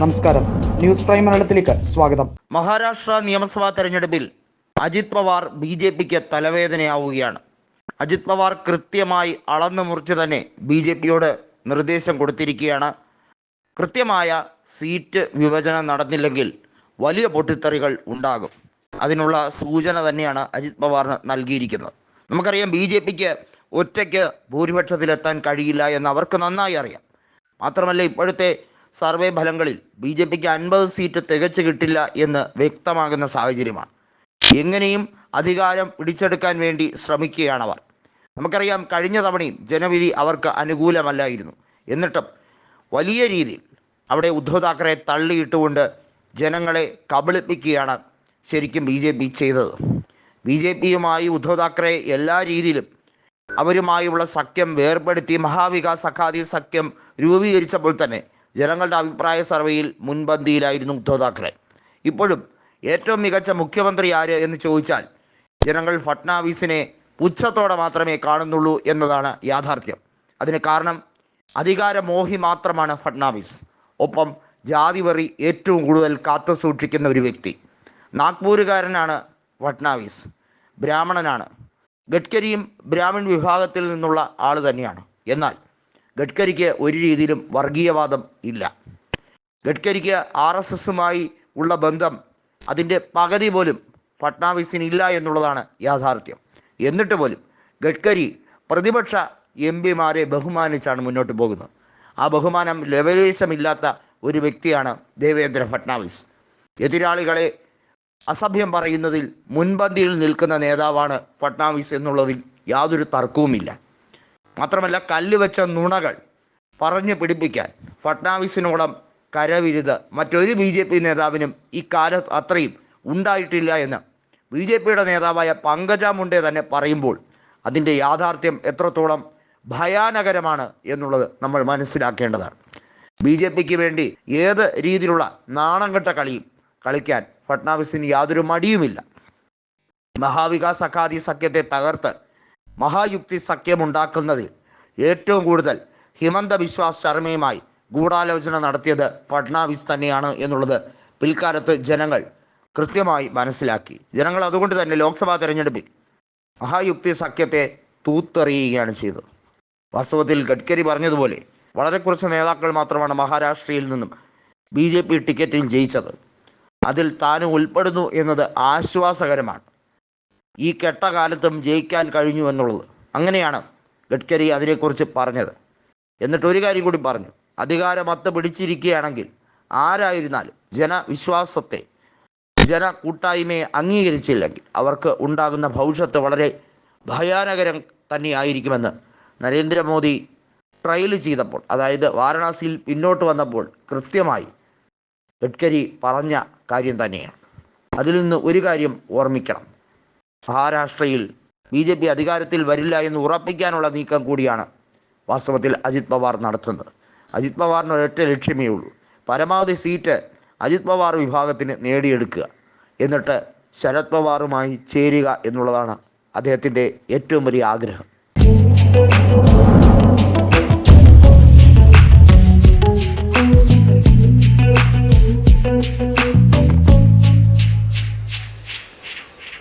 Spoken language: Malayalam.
നമസ്കാരം. ന്യൂസ് പ്രൈം മലയാളത്തിലേക്ക് സ്വാഗതം. മഹാരാഷ്ട്ര നിയമസഭാ തെരഞ്ഞെടുപ്പിൽ അജിത് പവാർ ബി ജെ പിക്ക് തലവേദനയാവുകയാണ്. അജിത് പവാർ കൃത്യമായി അളന്നു മുറിച്ച് തന്നെ ബി ജെ പിയോട് നിർദ്ദേശം കൊടുത്തിരിക്കുകയാണ്. കൃത്യമായ സീറ്റ് വിഭജനം നടന്നില്ലെങ്കിൽ വലിയ പൊട്ടിത്തെറികൾ ഉണ്ടാകും. അതിനുള്ള സൂചന തന്നെയാണ് അജിത് പവാറിന് നൽകിയിരിക്കുന്നത്. നമുക്കറിയാം ബി ജെ പിക്ക് ഒറ്റയ്ക്ക് ഭൂരിപക്ഷത്തിലെത്താൻ കഴിയില്ല എന്ന് അവർക്ക് നന്നായി അറിയാം. മാത്രമല്ല ഇപ്പോഴത്തെ സർവേ ഫലങ്ങളിൽ ബി ജെ പിക്ക് അൻപത് സീറ്റ് തികച്ചു കിട്ടില്ല എന്ന് വ്യക്തമാകുന്ന സാഹചര്യമാണ്. എങ്ങനെയും അധികാരം പിടിച്ചെടുക്കാൻ വേണ്ടി ശ്രമിക്കുകയാണവർ നമുക്കറിയാം കഴിഞ്ഞ തവണയും ജനവിധി അവർക്ക് അനുകൂലമല്ലായിരുന്നു. എന്നിട്ടും വലിയ രീതിയിൽ അവിടെ ഉദ്ധവ് താക്കറെ തള്ളിയിട്ടുകൊണ്ട് ജനങ്ങളെ കബളിപ്പിക്കുകയാണ് ശരിക്കും ബി ജെ പി ചെയ്തത്. ബി ജെ പിയുമായി ഉദ്ധവ് താക്കറെ എല്ലാ രീതിയിലും അവരുമായുള്ള സഖ്യം വേർപെടുത്തി മഹാവികാസ് അഖാദി സഖ്യം രൂപീകരിച്ചപ്പോൾ തന്നെ ജനങ്ങളുടെ അഭിപ്രായ സർവേയിൽ മുൻപന്തിയിലായിരുന്നു ഉദ്ധവ് താക്കറെ. ഇപ്പോഴും ഏറ്റവും മികച്ച മുഖ്യമന്ത്രി ആര് എന്ന് ചോദിച്ചാൽ ജനങ്ങൾ ഫട്നാവിസിനെ പുച്ഛത്തോടെ മാത്രമേ കാണുന്നുള്ളൂ എന്നതാണ് യാഥാർത്ഥ്യം. അതിന് കാരണം അധികാരമോഹി മാത്രമാണ് ഫട്നാവിസ്. ഒപ്പം ജാതിവെറി ഏറ്റവും കൂടുതൽ കാത്തു സൂക്ഷിക്കുന്ന ഒരു വ്യക്തി. നാഗ്പൂരുകാരനാണ് ഫട്നാവിസ്. ബ്രാഹ്മണനാണ്. ഗഡ്കരിയും ബ്രാഹ്മിൺ വിഭാഗത്തിൽ നിന്നുള്ള ആൾ തന്നെയാണ്. എന്നാൽ ഗഡ്കരിക്ക് ഒരു രീതിയിലും വർഗീയവാദം ഇല്ല. ഗഡ്കരിക്ക് ആർ എസ് എസുമായി ഉള്ള ബന്ധം അതിന്റെ പകുതി പോലും ഫട്നാവിസിന് ഇല്ല എന്നുള്ളതാണ് യാഥാർത്ഥ്യം. എന്നിട്ട് പോലും ഗഡ്കരി പ്രതിപക്ഷ എം പിമാരെ ബഹുമാനിച്ചാണ് മുന്നോട്ട് പോകുന്നത്. ആ ബഹുമാനം ലവലേശമില്ലാത്ത ഒരു വ്യക്തിയാണ് ദേവേന്ദ്ര ഫട്നാവിസ്. എതിരാളികളെ അസഭ്യം പറയുന്നതിൽ മുൻപന്തിയിൽ നിൽക്കുന്ന നേതാവാണ് ഫട്നാവിസ് എന്നുള്ളതിൽ യാതൊരു തർക്കവുമില്ല. മാത്രമല്ല കല്ല് വെച്ച നുണകൾ പറഞ്ഞു പിടിപ്പിക്കാൻ ഫട്നാവിസിനോളം കരവിരുത്. മറ്റൊരു ബി ജെ പി നേതാവിനും ഈ കാലത്ത് അത്രയും ഉണ്ടായിട്ടില്ല എന്ന് ബി ജെ പിയുടെ നേതാവായ പങ്കജ മുണ്ടെ തന്നെ പറയുമ്പോൾ അതിന്റെ യാഥാർത്ഥ്യം എത്രത്തോളം ഭയാനകരമാണ് എന്നുള്ളത് നമ്മൾ മനസ്സിലാക്കേണ്ടതാണ്. ബി ജെ പിക്ക് വേണ്ടി ഏത് രീതിയിലുള്ള നാണം കെട്ട കളിയും കളിക്കാൻ ഫട്നാവിസിന് യാതൊരു മടിയുമില്ല. മഹാവികാസ് അഖാദി സഖ്യത്തെ തകർത്ത് മഹായുക്തി സഖ്യമുണ്ടാക്കുന്നതിൽ ഏറ്റവും കൂടുതൽ ഹിമന്ത ബിശ്വാസ് ശർമ്മയുമായി ഗൂഢാലോചന നടത്തിയത് ഫഡ്നാവിസ് തന്നെയാണ് എന്നുള്ളത് പിൽക്കാലത്ത് ജനങ്ങൾ കൃത്യമായി മനസ്സിലാക്കി. ജനങ്ങൾ അതുകൊണ്ട് തന്നെ ലോക്സഭാ തെരഞ്ഞെടുപ്പിൽ മഹായുക്തി സഖ്യത്തെ തൂത്തെറിയുകയാണ് ചെയ്തത്. വാസ്തവത്തിൽ ഗഡ്കരി പറഞ്ഞതുപോലെ വളരെ കുറച്ച് നേതാക്കൾ മാത്രമാണ് മഹാരാഷ്ട്രയിൽ നിന്നും ബി ജെ പി ടിക്കറ്റിൽ ജയിച്ചത്. അതിൽ താനും ഉൾപ്പെടുന്നു എന്നത് ആശ്വാസകരമാണ്. ഈ കെട്ട കാലത്തും ജയിക്കാൻ കഴിഞ്ഞു എന്നുള്ളത്. അങ്ങനെയാണ് ഗഡ്കരി അതിനെക്കുറിച്ച് പറഞ്ഞത്. എന്നിട്ട് ഒരു കാര്യം കൂടി പറഞ്ഞു. അധികാരമത്ത് പിടിച്ചിരിക്കുകയാണെങ്കിൽ ആരായിരുന്നാലും ജനവിശ്വാസത്തെ ജന കൂട്ടായ്മയെ അംഗീകരിച്ചില്ലെങ്കിൽ അവർക്ക് ഉണ്ടാകുന്ന ഭവിഷ്യത്ത് വളരെ ഭയാനകരം തന്നെയായിരിക്കുമെന്ന് നരേന്ദ്രമോദി ട്രയൽ ചെയ്തപ്പോൾ അതായത് വാരണാസിയിൽ പിന്നോട്ട് വന്നപ്പോൾ കൃത്യമായി ഗഡ്കരി പറഞ്ഞ കാര്യം തന്നെയാണ്. അതിൽ നിന്ന് ഒരു കാര്യം ഓർമ്മിക്കണം. മഹാരാഷ്ട്രയിൽ ബി ജെ പി അധികാരത്തിൽ വരില്ല എന്ന് ഉറപ്പിക്കാനുള്ള നീക്കം കൂടിയാണ് വാസ്തവത്തിൽ അജിത് പവാർ നടത്തുന്നത്. അജിത് പവാറിന് ഒരൊറ്റ ലക്ഷ്യമേ ഉള്ളൂ. പരമാവധി സീറ്റ് അജിത് പവാർ വിഭാഗത്തിന് നേടിയെടുക്കുക. എന്നിട്ട് ശരത് പവാറുമായി ചേരുക എന്നുള്ളതാണ് അദ്ദേഹത്തിന്റെ ഏറ്റവും വലിയ ആഗ്രഹം.